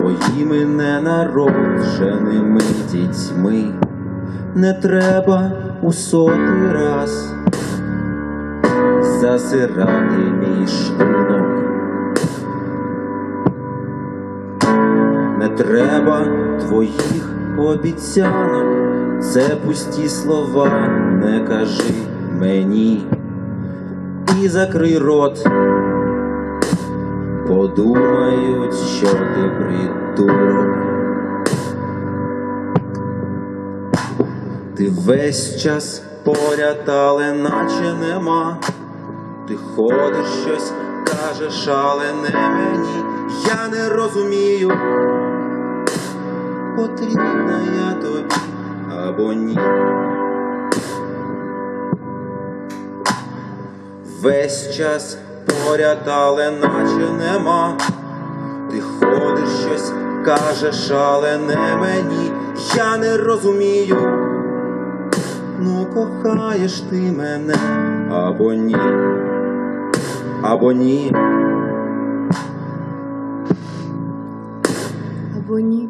твоїми ненародженими дітьми. Не треба у сотий раз засирати мій шлунок. Не треба твоїх обіцянок, це пусті слова, не кажи мені і закрий рот. Подумають, що ти придурок. Ти весь час поряд, але наче нема. Ти ходиш щось, кажеш, але не мені. Я не розумію, потрібна я тобі або ні. Весь час поряд, але наче нема. Ти ходиш щось, кажеш, але не мені. Я не розумію. Ну, кохаєш ти мене або ні, або ні. Або ні.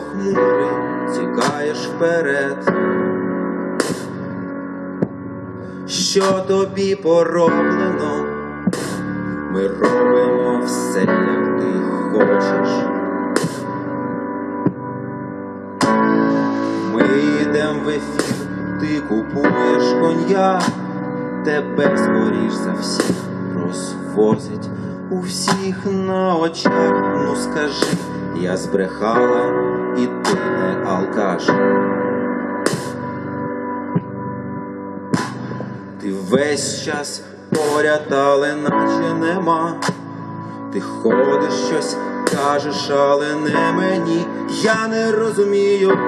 Похмурий, тікаєш вперед. Що тобі пороблено? Ми робимо все, як ти хочеш. Ми йдемо в ефір, ти купуєш коньяк, тебе скоріш за всіх розвозять у всіх на очах. Ну скажи, я збрехала, і ти не алкаш. Ти весь час поряд, але наче нема. Ти ходиш щось, кажеш, але не мені. Я не розумію.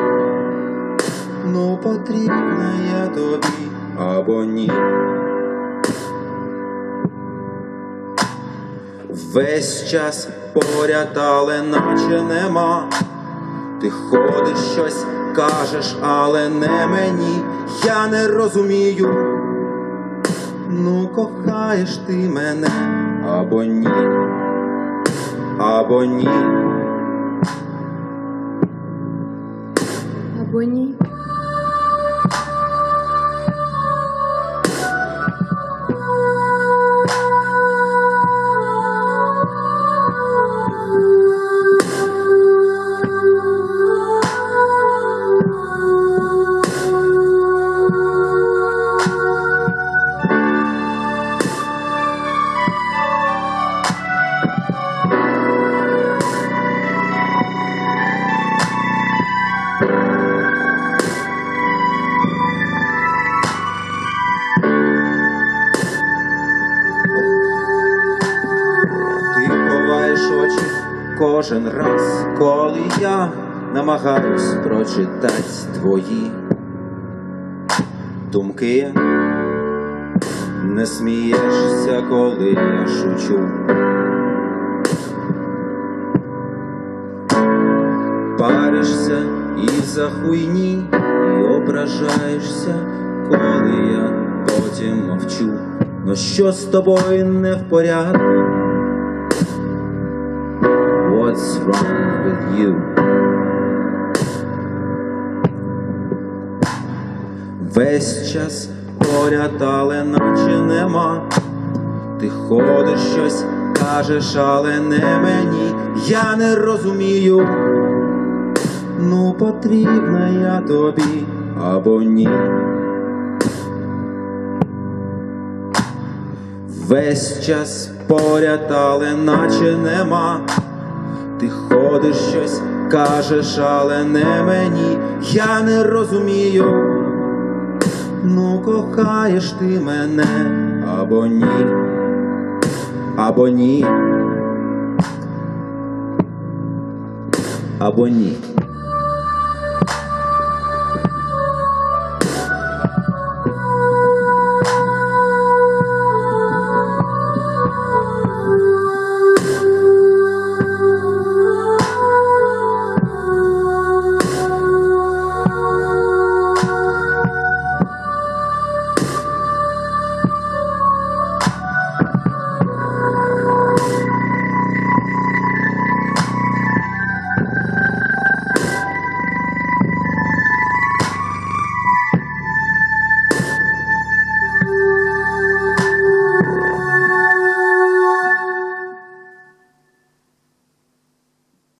Ну потрібна я тобі або ні. Весь час поряд, але наче нема. Ти ходиш щось, кажеш, але не мені. Я не розумію. Ну, кохаєш ти мене або ні, або ні. Або ні. Кожен раз, коли я намагаюсь прочитати твої думки. Не смієшся, коли я шучу. Паришся із-за хуйні і ображаєшся, коли я потім мовчу. Но що з тобою не в порядку? What's wrong with you? Весь час поряд, але наче нема. Ти ходиш щось, кажеш, але не мені. Я не розумію. Ну, потрібна я тобі або ні. Весь час поряд, але наче нема. Ти ходиш щось, кажеш, але не мені. Я не розумію. Ну, кохаєш ти мене або ні, або ні, або ні.